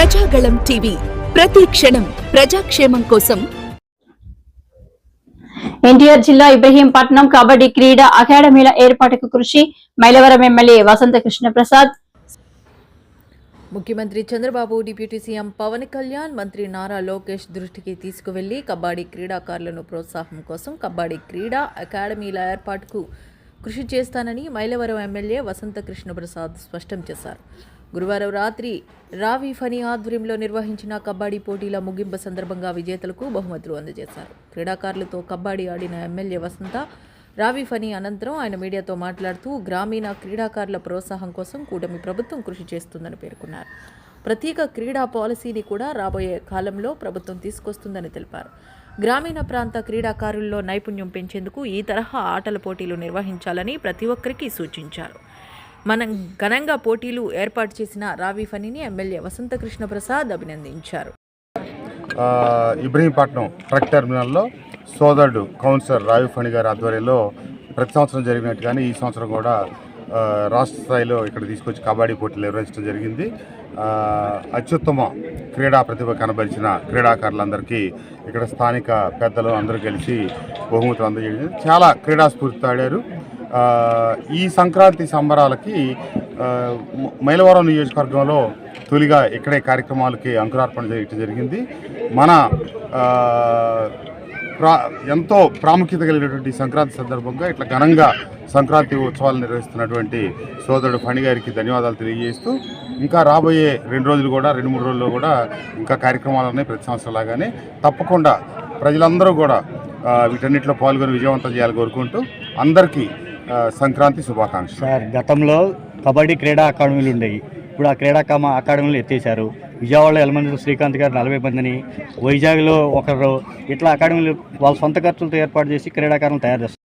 Prajagalam TV. ప్రతి క్షణం ప్రజాక్షేమం కోసం. ఎన్టీఆర్ జిల్లా ఇబ్రహీంపట్నం కబడ్డీ క్రీడా అకాడమీల ఏర్పాటుకు కృషి. మైలవరం ఎమ్మెల్యే వసంత కృష్ణ ప్రసాద్ ముఖ్యమంత్రి చంద్రబాబు డిప్యూటీ సీఎం పవన్ కళ్యాణ్ మంత్రి నారా లోకేష్ దృష్టికి తీసుకువెళ్ళి కబడ్డీ క్రీడాకారులను ప్రోత్సాహం కోసం కబడ్డీ క్రీడా అకాడమీల ఏర్పాటుకు కృషి చేస్తానని మైలవరం ఎమ్మెల్యే వసంత కృష్ణప్రసాద్ స్పష్టం చేశారు. గురువారం రాత్రి రావి ఫనీ ఆధ్వర్యంలో నిర్వహించిన కబడ్డీ పోటీల ముగింపు సందర్భంగా విజేతలకు బహుమతులు అందజేశారు. క్రీడాకారులతో కబడ్డీ ఆడిన ఎమ్మెల్యే వసంత రావి ఫనీ అనంతరం ఆయన మీడియాతో మాట్లాడుతూ గ్రామీణ క్రీడాకారుల ప్రోత్సాహం కోసం కూటమి ప్రభుత్వం కృషి చేస్తుందని పేర్కొన్నారు. ప్రత్యేక క్రీడా పాలసీని కూడా రాబోయే కాలంలో ప్రభుత్వం తీసుకొస్తుందని తెలిపారు. గ్రామీణ ప్రాంత క్రీడాకారుల్లో నైపుణ్యం పెంచేందుకు ఈ తరహా ఆటల పోటీలు నిర్వహించాలని ప్రతి ఒక్కరికి సూచించారు. మనం ఘనంగా పోటీలు ఏర్పాటు చేసిన రావి ఫనీని ఎమ్మెల్యే వసంతకృష్ణ ప్రసాద్ అభినందించారు ఇబ్రహీంపట్నం ట్రక్ టెర్మినల్లో సోదరుడు కౌన్సిలర్ రావి ఫణి గారి ఆధ్వర్యంలో ప్రతి సంవత్సరం జరిగినట్టుగానే ఈ సంవత్సరం కూడా రాష్ట్ర స్థాయిలో ఇక్కడ తీసుకొచ్చి కబడ్డీ పోటీలు నిర్వహించడం జరిగింది. అత్యుత్తమ క్రీడా ప్రతిభ కనబరిచిన క్రీడాకారులందరికీ ఇక్కడ స్థానిక పెద్దలు అందరూ కలిసి బహుమతులు అందజేయడం చాలా క్రీడా స్ఫూర్తితో ఆడారు. ఈ సంక్రాంతి సంబరాలకి మైలవరం నియోజకవర్గంలో తొలిగా ఇక్కడే కార్యక్రమాలకి అంకురార్పణ చేయటం జరిగింది. మన ప్రా ఎంతో ప్రాముఖ్యత కలిగినటువంటి సంక్రాంతి సందర్భంగా ఇట్లా ఘనంగా సంక్రాంతి ఉత్సవాలు నిర్వహిస్తున్నటువంటి సోదరుడు ఫణి గారికి ధన్యవాదాలు తెలియజేస్తూ ఇంకా రాబోయే రెండు రోజులు కూడా రెండు మూడు రోజుల్లో కూడా ఇంకా కార్యక్రమాలు ఉన్నాయి ప్రతి సంవత్సరం లాగానే. తప్పకుండా ప్రజలందరూ కూడా వీటన్నిటిలో పాల్గొని విజయవంతం చేయాలని కోరుకుంటూ అందరికీ సంక్రాంతి శుభాకాంక్ష సార్ గతంలో కబడ్డీ క్రీడా అకాడమీలు ఉండేవి. ఇప్పుడు ఆ క్రీడా అకాడమీలు ఎత్తేశారు. విజయవాడలో ఎలమంది శ్రీకాంత్ గారు నలభై మందిని వైజాగ్లో ఒకరు ఇట్లా అకాడమీలు వాళ్ళ సొంత ఖర్చులతో ఏర్పాటు చేసి క్రీడాకారులను తయారు చేస్తారు.